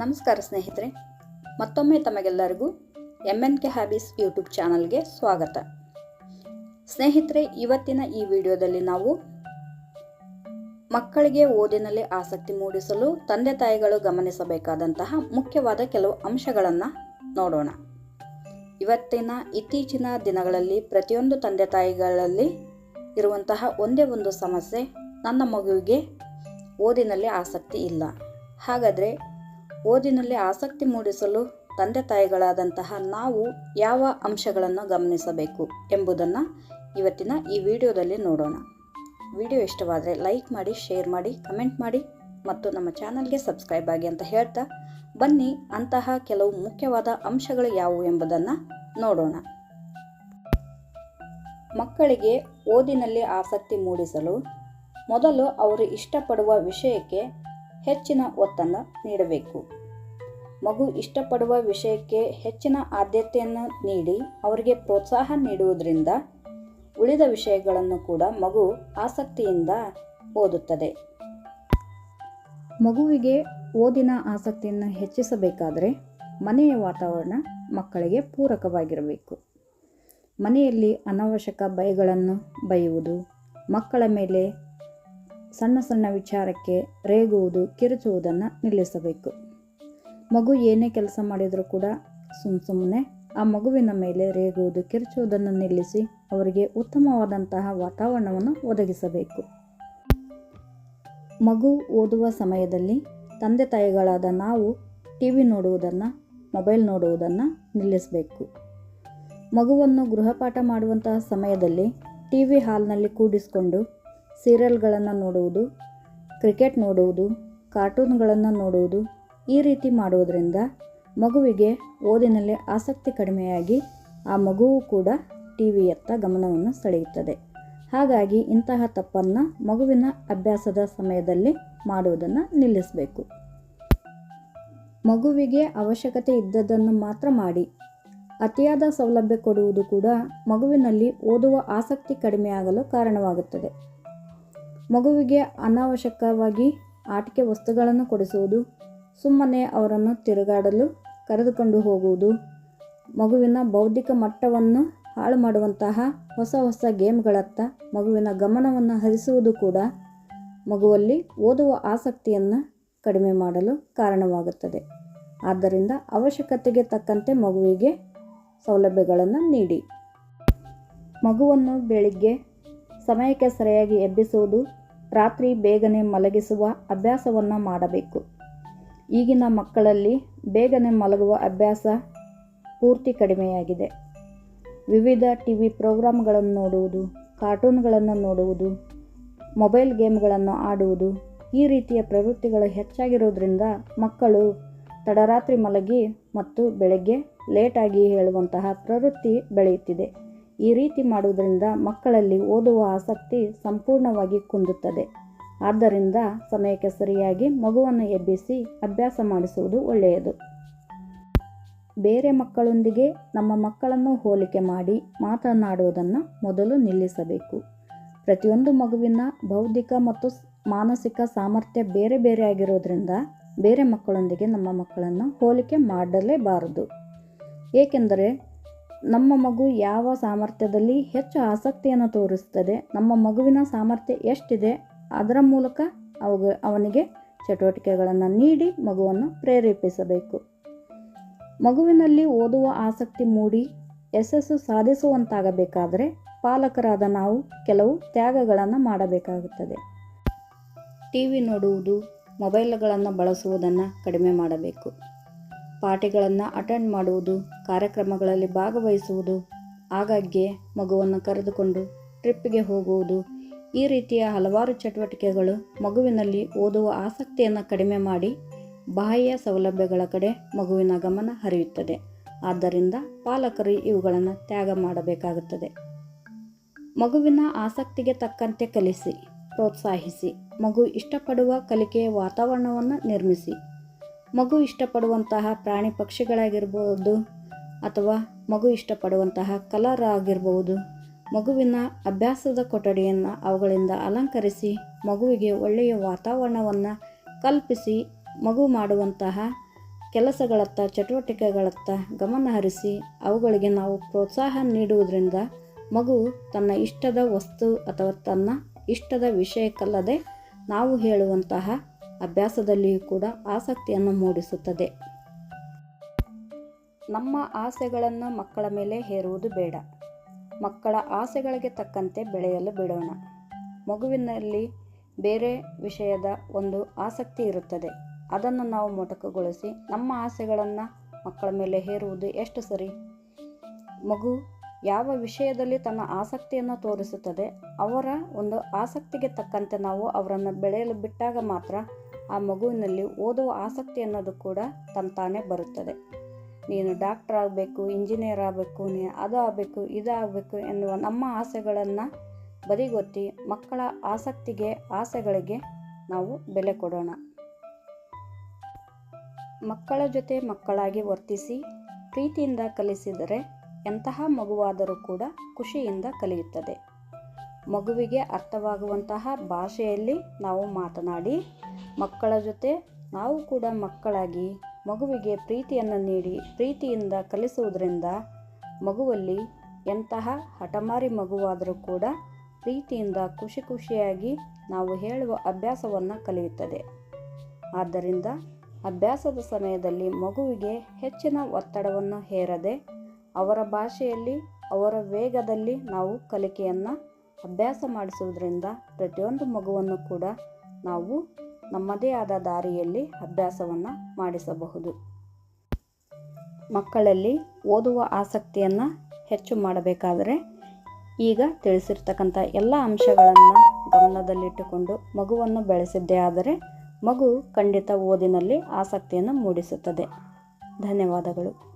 ನಮಸ್ಕಾರ ಸ್ನೇಹಿತರೆ, ಮತ್ತೊಮ್ಮೆ ತಮಗೆಲ್ಲರಿಗೂ M N K hobbies YouTube ಚಾನಲ್ಗೆ ಸ್ವಾಗತ. ಸ್ನೇಹಿತರೆ, ಇವತ್ತಿನ ಈ ವಿಡಿಯೋದಲ್ಲಿ ನಾವು ಮಕ್ಕಳಿಗೆ ಓದಿನಲ್ಲಿ ಆಸಕ್ತಿ ಮೂಡಿಸಲು ತಂದೆ ತಾಯಿಗಳು ಗಮನಿಸಬೇಕಾದಂತಹ ಮುಖ್ಯವಾದ ಕೆಲವು ಅಂಶಗಳನ್ನು ನೋಡೋಣ. ಇವತ್ತಿನ ಇತ್ತೀಚಿನ ದಿನಗಳಲ್ಲಿ ಪ್ರತಿಯೊಂದು ತಂದೆ ತಾಯಿಗಳಲ್ಲಿ ಇರುವಂತಹ ಒಂದೇ ಒಂದು ಸಮಸ್ಯೆ, ನನ್ನ ಮಗುವಿಗೆ ಓದಿನಲ್ಲಿ ಆಸಕ್ತಿ ಇಲ್ಲ. ಹಾಗಾದರೆ ಓದಿನಲ್ಲಿ ಆಸಕ್ತಿ ಮೂಡಿಸಲು ತಂದೆ ತಾಯಿಗಳಾದಂತಹ ನಾವು ಯಾವ ಅಂಶಗಳನ್ನು ಗಮನಿಸಬೇಕು ಎಂಬುದನ್ನು ಇವತ್ತಿನ ಈ ವಿಡಿಯೋದಲ್ಲಿ ನೋಡೋಣ. ವಿಡಿಯೋ ಇಷ್ಟವಾದರೆ ಲೈಕ್ ಮಾಡಿ, ಶೇರ್ ಮಾಡಿ, ಕಮೆಂಟ್ ಮಾಡಿ ಮತ್ತು ನಮ್ಮ ಚಾನಲ್ಗೆ ಸಬ್ಸ್ಕ್ರೈಬ್ ಆಗಿ ಅಂತ ಹೇಳ್ತಾ ಬನ್ನಿ. ಅಂತಹ ಕೆಲವು ಮುಖ್ಯವಾದ ಅಂಶಗಳು ಯಾವುವು ಎಂಬುದನ್ನು ನೋಡೋಣ. ಮಕ್ಕಳಿಗೆ ಓದಿನಲ್ಲಿ ಆಸಕ್ತಿ ಮೂಡಿಸಲು ಮೊದಲು ಅವರು ಇಷ್ಟಪಡುವ ವಿಷಯಕ್ಕೆ ಹೆಚ್ಚಿನ ಒತ್ತನ್ನು ನೀಡಬೇಕು. ಮಗು ಇಷ್ಟಪಡುವ ವಿಷಯಕ್ಕೆ ಹೆಚ್ಚಿನ ಆದ್ಯತೆಯನ್ನು ನೀಡಿ ಅವರಿಗೆ ಪ್ರೋತ್ಸಾಹ ನೀಡುವುದರಿಂದ ಉಳಿದ ವಿಷಯಗಳನ್ನು ಕೂಡ ಮಗು ಆಸಕ್ತಿಯಿಂದ ಓದುತ್ತದೆ. ಮಗುವಿಗೆ ಓದಿನ ಆಸಕ್ತಿಯನ್ನು ಹೆಚ್ಚಿಸಬೇಕಾದರೆ ಮನೆಯ ವಾತಾವರಣ ಮಕ್ಕಳಿಗೆ ಪೂರಕವಾಗಿರಬೇಕು. ಮನೆಯಲ್ಲಿ ಅನವಶ್ಯಕ ಭಯಗಳನ್ನು ಬಯುವುದು, ಮಕ್ಕಳ ಮೇಲೆ ಸಣ್ಣ ಸಣ್ಣ ವಿಚಾರಕ್ಕೆ ರೇಗುವುದು, ಕಿರುಚುವುದನ್ನು ನಿಲ್ಲಿಸಬೇಕು. ಮಗು ಏನೇ ಕೆಲಸ ಮಾಡಿದರೂ ಕೂಡ ಸುಮ್ಮ ಸುಮ್ಮನೆ ಆ ಮಗುವಿನ ಮೇಲೆ ರೇಗುವುದು, ಕಿರುಚುವುದನ್ನು ನಿಲ್ಲಿಸಿ ಅವರಿಗೆ ಉತ್ತಮವಾದಂತಹ ವಾತಾವರಣವನ್ನು ಒದಗಿಸಬೇಕು. ಮಗು ಓದುವ ಸಮಯದಲ್ಲಿ ತಂದೆ ತಾಯಿಗಳಾದ ನಾವು ಟಿ ವಿ ನೋಡುವುದನ್ನು, ಮೊಬೈಲ್ ನೋಡುವುದನ್ನು ನಿಲ್ಲಿಸಬೇಕು. ಮಗುವನ್ನು ಗೃಹಪಾಠ ಮಾಡುವಂತಹ ಸಮಯದಲ್ಲಿ ಟಿ ವಿ ಹಾಲ್ನಲ್ಲಿ ಕೂಡಿಸಿಕೊಂಡು ಸೀರಿಯಲ್ಗಳನ್ನು ನೋಡುವುದು, ಕ್ರಿಕೆಟ್ ನೋಡುವುದು, ಕಾರ್ಟೂನ್ಗಳನ್ನು ನೋಡುವುದು ಈ ರೀತಿ ಮಾಡುವುದರಿಂದ ಮಗುವಿಗೆ ಓದಿನಲ್ಲಿ ಆಸಕ್ತಿ ಕಡಿಮೆಯಾಗಿ ಆ ಮಗುವು ಕೂಡ ಟಿ ವಿಯತ್ತ ಗಮನವನ್ನು ಸೆಳೆಯುತ್ತದೆ. ಹಾಗಾಗಿ ಇಂತಹ ತಪ್ಪನ್ನು ಮಗುವಿನ ಅಭ್ಯಾಸದ ಸಮಯದಲ್ಲಿ ಮಾಡುವುದನ್ನು ನಿಲ್ಲಿಸಬೇಕು. ಮಗುವಿಗೆ ಅವಶ್ಯಕತೆ ಇದ್ದದನ್ನು ಮಾತ್ರ ಮಾಡಿ, ಅತಿಯಾದ ಸೌಲಭ್ಯ ಕೊಡುವುದು ಕೂಡ ಮಗುವಿನಲ್ಲಿ ಓದುವ ಆಸಕ್ತಿ ಕಡಿಮೆಯಾಗಲು ಕಾರಣವಾಗುತ್ತದೆ. ಮಗುವಿಗೆ ಅನಾವಶ್ಯಕವಾಗಿ ಆಟಿಕೆ ವಸ್ತುಗಳನ್ನು ಕೊಡಿಸುವುದು, ಸುಮ್ಮನೆ ಅವರನ್ನು ತಿರುಗಾಡಲು ಕರೆದುಕೊಂಡು ಹೋಗುವುದು, ಮಗುವಿನ ಬೌದ್ಧಿಕ ಮಟ್ಟವನ್ನು ಹಾಳು ಮಾಡುವಂತಹ ಹೊಸ ಹೊಸ ಗೇಮ್ಗಳತ್ತ ಮಗುವಿನ ಗಮನವನ್ನು ಹರಿಸುವುದು ಕೂಡ ಮಗುವಲ್ಲಿ ಓದುವ ಆಸಕ್ತಿಯನ್ನು ಕಡಿಮೆ ಮಾಡಲು ಕಾರಣವಾಗುತ್ತದೆ. ಆದ್ದರಿಂದ ಅವಶ್ಯಕತೆಗೆ ತಕ್ಕಂತೆ ಮಗುವಿಗೆ ಸೌಲಭ್ಯಗಳನ್ನು ನೀಡಿ. ಮಗುವನ್ನು ಬೆಳಿಗ್ಗೆ ಸಮಯಕ್ಕೆ ಸರಿಯಾಗಿ ಎಬ್ಬಿಸುವುದು ರಾತ್ರಿ ಬೇಗನೆ ಮಲಗಿಸುವ ಅಭ್ಯಾಸವನ್ನು ಮಾಡಬೇಕು. ಈಗಿನ ಮಕ್ಕಳಲ್ಲಿ ಬೇಗನೆ ಮಲಗುವ ಅಭ್ಯಾಸ ಪೂರ್ತಿ ಕಡಿಮೆಯಾಗಿದೆ. ವಿವಿಧ ಟಿ ವಿ ಪ್ರೋಗ್ರಾಮ್ಗಳನ್ನು ನೋಡುವುದು, ಕಾರ್ಟೂನ್ಗಳನ್ನು ನೋಡುವುದು, ಮೊಬೈಲ್ ಗೇಮ್ಗಳನ್ನು ಆಡುವುದು ಈ ರೀತಿಯ ಪ್ರವೃತ್ತಿಗಳು ಹೆಚ್ಚಾಗಿರೋದ್ರಿಂದ ಮಕ್ಕಳು ತಡರಾತ್ರಿ ಮಲಗಿ ಮತ್ತು ಬೆಳಗ್ಗೆ ಲೇಟಾಗಿ ಹೇಳುವಂತಹ ಪ್ರವೃತ್ತಿ ಬೆಳೆಯುತ್ತಿದೆ. ಈ ರೀತಿ ಮಾಡುವುದರಿಂದ ಮಕ್ಕಳಲ್ಲಿ ಓದುವ ಆಸಕ್ತಿ ಸಂಪೂರ್ಣವಾಗಿ ಕುಂದುತ್ತದೆ. ಆದ್ದರಿಂದ ಸಮಯಕ್ಕೆ ಸರಿಯಾಗಿ ಮಗುವನ್ನು ಎಬ್ಬಿಸಿ ಅಭ್ಯಾಸ ಮಾಡಿಸುವುದು ಒಳ್ಳೆಯದು. ಬೇರೆ ಮಕ್ಕಳೊಂದಿಗೆ ನಮ್ಮ ಮಕ್ಕಳನ್ನು ಹೋಲಿಕೆ ಮಾಡಿ ಮಾತನಾಡುವುದನ್ನು ಮೊದಲು ನಿಲ್ಲಿಸಬೇಕು. ಪ್ರತಿಯೊಂದು ಮಗುವಿನ ಬೌದ್ಧಿಕ ಮತ್ತು ಮಾನಸಿಕ ಸಾಮರ್ಥ್ಯ ಬೇರೆ ಬೇರೆ ಆಗಿರೋದ್ರಿಂದ ಬೇರೆ ಮಕ್ಕಳೊಂದಿಗೆ ನಮ್ಮ ಮಕ್ಕಳನ್ನು ಹೋಲಿಕೆ ಮಾಡಲೇಬಾರದು. ಏಕೆಂದರೆ ನಮ್ಮ ಮಗು ಯಾವ ಸಾಮರ್ಥ್ಯದಲ್ಲಿ ಹೆಚ್ಚು ಆಸಕ್ತಿಯನ್ನು ತೋರಿಸ್ತದೆ, ನಮ್ಮ ಮಗುವಿನ ಸಾಮರ್ಥ್ಯ ಎಷ್ಟಿದೆ, ಅದರ ಮೂಲಕ ಅವು, ಅವನಿಗೆ ಚಟುವಟಿಕೆಗಳನ್ನು ನೀಡಿ ಮಗುವನ್ನು ಪ್ರೇರೇಪಿಸಬೇಕು. ಮಗುವಿನಲ್ಲಿ ಓದುವ ಆಸಕ್ತಿ ಮೂಡಿ ಯಶಸ್ಸು ಸಾಧಿಸುವಂತಾಗಬೇಕಾದರೆ ಪಾಲಕರಾದ ನಾವು ಕೆಲವು ತ್ಯಾಗಗಳನ್ನು ಮಾಡಬೇಕಾಗುತ್ತದೆ. ಟಿ ವಿ ನೋಡುವುದು, ಮೊಬೈಲ್ಗಳನ್ನು ಬಳಸುವುದನ್ನು ಕಡಿಮೆ ಮಾಡಬೇಕು. ಪಾರ್ಟಿಗಳನ್ನು ಅಟೆಂಡ್ ಮಾಡುವುದು, ಕಾರ್ಯಕ್ರಮಗಳಲ್ಲಿ ಭಾಗವಹಿಸುವುದು. ಆಗಾಗ್ಗೆ ಮಗುವನ್ನು ಕರೆದುಕೊಂಡು ಟ್ರಿಪ್ಪಿಗೆ ಹೋಗುವುದು. ಈ ರೀತಿಯ ಹಲವಾರು ಚಟುವಟಿಕೆಗಳು ಮಗುವಿನಲ್ಲಿ ಓದುವ ಆಸಕ್ತಿಯನ್ನು ಕಡಿಮೆ ಮಾಡಿ ಬಾಹ್ಯ ಸೌಲಭ್ಯಗಳ ಕಡೆ ಮಗುವಿನ ಗಮನ ಹರಿಯುತ್ತದೆ. ಆದ್ದರಿಂದ ಪಾಲಕರು ಇವುಗಳನ್ನು ತ್ಯಾಗ ಮಾಡಬೇಕಾಗುತ್ತದೆ. ಮಗುವಿನ ಆಸಕ್ತಿಗೆ ತಕ್ಕಂತೆ ಕಲಿಸಿ, ಪ್ರೋತ್ಸಾಹಿಸಿ, ಮಗು ಇಷ್ಟಪಡುವ ಕಲಿಕೆಯ ವಾತಾವರಣವನ್ನು ನಿರ್ಮಿಸಿ ಮಗು ಇಷ್ಟಪಡುವಂತಹ ಪ್ರಾಣಿ ಪಕ್ಷಿಗಳಾಗಿರ್ಬೋದು ಅಥವಾ ಮಗು ಇಷ್ಟಪಡುವಂತಹ ಕಲರ್ ಆಗಿರ್ಬೋದು, ಮಗುವಿನ ಅಭ್ಯಾಸದ ಕೊಠಡಿಯನ್ನು ಅವುಗಳಿಂದ ಅಲಂಕರಿಸಿ ಮಗುವಿಗೆ ಒಳ್ಳೆಯ ವಾತಾವರಣವನ್ನು ಕಲ್ಪಿಸಿ ಮಗು ಮಾಡುವಂತಹ ಕೆಲಸಗಳತ್ತ, ಚಟುವಟಿಕೆಗಳತ್ತ ಗಮನ ಹರಿಸಿ ಅವುಗಳಿಗೆ ನಾವು ಪ್ರೋತ್ಸಾಹ ನೀಡುವುದರಿಂದ ಮಗು ತನ್ನ ಇಷ್ಟದ ವಸ್ತು ಅಥವಾ ತನ್ನ ಇಷ್ಟದ ವಿಷಯಕ್ಕಲ್ಲದೆ ನಾವು ಹೇಳುವಂತಹ ಅಭ್ಯಾಸದಲ್ಲಿಯೂ ಕೂಡ ಆಸಕ್ತಿಯನ್ನು ಮೂಡಿಸುತ್ತದೆ. ನಮ್ಮ ಆಸೆಗಳನ್ನು ಮಕ್ಕಳ ಮೇಲೆ ಹೇರುವುದು ಬೇಡ. ಮಕ್ಕಳ ಆಸೆಗಳಿಗೆ ತಕ್ಕಂತೆ ಬೆಳೆಯಲು ಬಿಡೋಣ. ಮಗುವಿನಲ್ಲಿ ಬೇರೆ ವಿಷಯದ ಒಂದು ಆಸಕ್ತಿ ಇರುತ್ತದೆ. ಅದನ್ನು ನಾವು ಮೊಟಕುಗೊಳಿಸಿ ನಮ್ಮ ಆಸೆಗಳನ್ನು ಮಕ್ಕಳ ಮೇಲೆ ಹೇರುವುದು ಎಷ್ಟು ಸರಿ? ಮಗು ಯಾವ ವಿಷಯದಲ್ಲಿ ತನ್ನ ಆಸಕ್ತಿಯನ್ನು ತೋರಿಸುತ್ತದೆ, ಅವರ ಒಂದು ಆಸಕ್ತಿಗೆ ತಕ್ಕಂತೆ ನಾವು ಅವರನ್ನು ಬೆಳೆಯಲು ಬಿಟ್ಟಾಗ ಮಾತ್ರ ಆ ಮಗುವಿನಲ್ಲಿ ಓದೋ ಆಸಕ್ತಿ ಅನ್ನೋದು ಕೂಡ ತಂತಾನೇ ಬರುತ್ತದೆ. ನೀನು ಡಾಕ್ಟರ್ ಆಗಬೇಕು, ಇಂಜಿನಿಯರ್ ಆಗಬೇಕು, ನೀ ಅದು ಆಗಬೇಕು, ಇದು ಆಗಬೇಕು ಎನ್ನುವ ನಮ್ಮ ಆಸೆಗಳನ್ನು ಬದಿಗೊತ್ತಿ ಮಕ್ಕಳ ಆಸಕ್ತಿಗೆ, ಆಸೆಗಳಿಗೆ ನಾವು ಬೆಲೆ ಕೊಡೋಣ. ಮಕ್ಕಳ ಜೊತೆ ಮಕ್ಕಳಾಗಿ ವರ್ತಿಸಿ, ಪ್ರೀತಿಯಿಂದ ಕಲಿಸಿದರೆ ಎಂತಹ ಮಗುವಾದರೂ ಕೂಡ ಖುಷಿಯಿಂದ ಕಲಿಯುತ್ತದೆ. ಮಗುವಿಗೆ ಅರ್ಥವಾಗುವಂತಹ ಭಾಷೆಯಲ್ಲಿ ನಾವು ಮಾತನಾಡಿ, ಮಕ್ಕಳ ಜೊತೆ ನಾವು ಕೂಡ ಮಕ್ಕಳಾಗಿ ಮಗುವಿಗೆ ಪ್ರೀತಿಯನ್ನು ನೀಡಿ, ಪ್ರೀತಿಯಿಂದ ಕಲಿಸುವುದರಿಂದ ಮಗುವಲ್ಲಿ ಎಂತಹ ಹಠಮಾರಿ ಮಗುವಾದರೂ ಕೂಡ ಪ್ರೀತಿಯಿಂದ ಖುಷಿ ಖುಷಿಯಾಗಿ ನಾವು ಹೇಳುವ ಅಭ್ಯಾಸವನ್ನು ಕಲಿಯುತ್ತದೆ. ಆದ್ದರಿಂದ ಅಭ್ಯಾಸದ ಸಮಯದಲ್ಲಿ ಮಗುವಿಗೆ ಹೆಚ್ಚಿನ ಒತ್ತಡವನ್ನು ಹೇರದೆ, ಅವರ ಭಾಷೆಯಲ್ಲಿ ಅವರ ವೇಗದಲ್ಲಿ ನಾವು ಕಲಿಕೆಯನ್ನು ಅಭ್ಯಾಸ ಮಾಡಿಸುವುದರಿಂದ ಪ್ರತಿಯೊಂದು ಮಗುವನ್ನು ಕೂಡ ನಾವು ನಮ್ಮದೇ ಆದ ದಾರಿಯಲ್ಲಿ ಅಭ್ಯಾಸವನ್ನು ಮಾಡಿಸಬಹುದು. ಮಕ್ಕಳಲ್ಲಿ ಓದುವ ಆಸಕ್ತಿಯನ್ನು ಹೆಚ್ಚು ಮಾಡಬೇಕಾದರೆ ಈಗ ತಿಳಿಸಿರ್ತಕ್ಕಂಥ ಎಲ್ಲ ಅಂಶಗಳನ್ನು ಗಮನದಲ್ಲಿಟ್ಟುಕೊಂಡು ಮಗುವನ್ನು ಬೆಳೆಸಿದ್ದೇ ಆದರೆ ಮಗು ಖಂಡಿತ ಓದಿನಲ್ಲಿ ಆಸಕ್ತಿಯನ್ನು ಮೂಡಿಸುತ್ತದೆ. ಧನ್ಯವಾದಗಳು.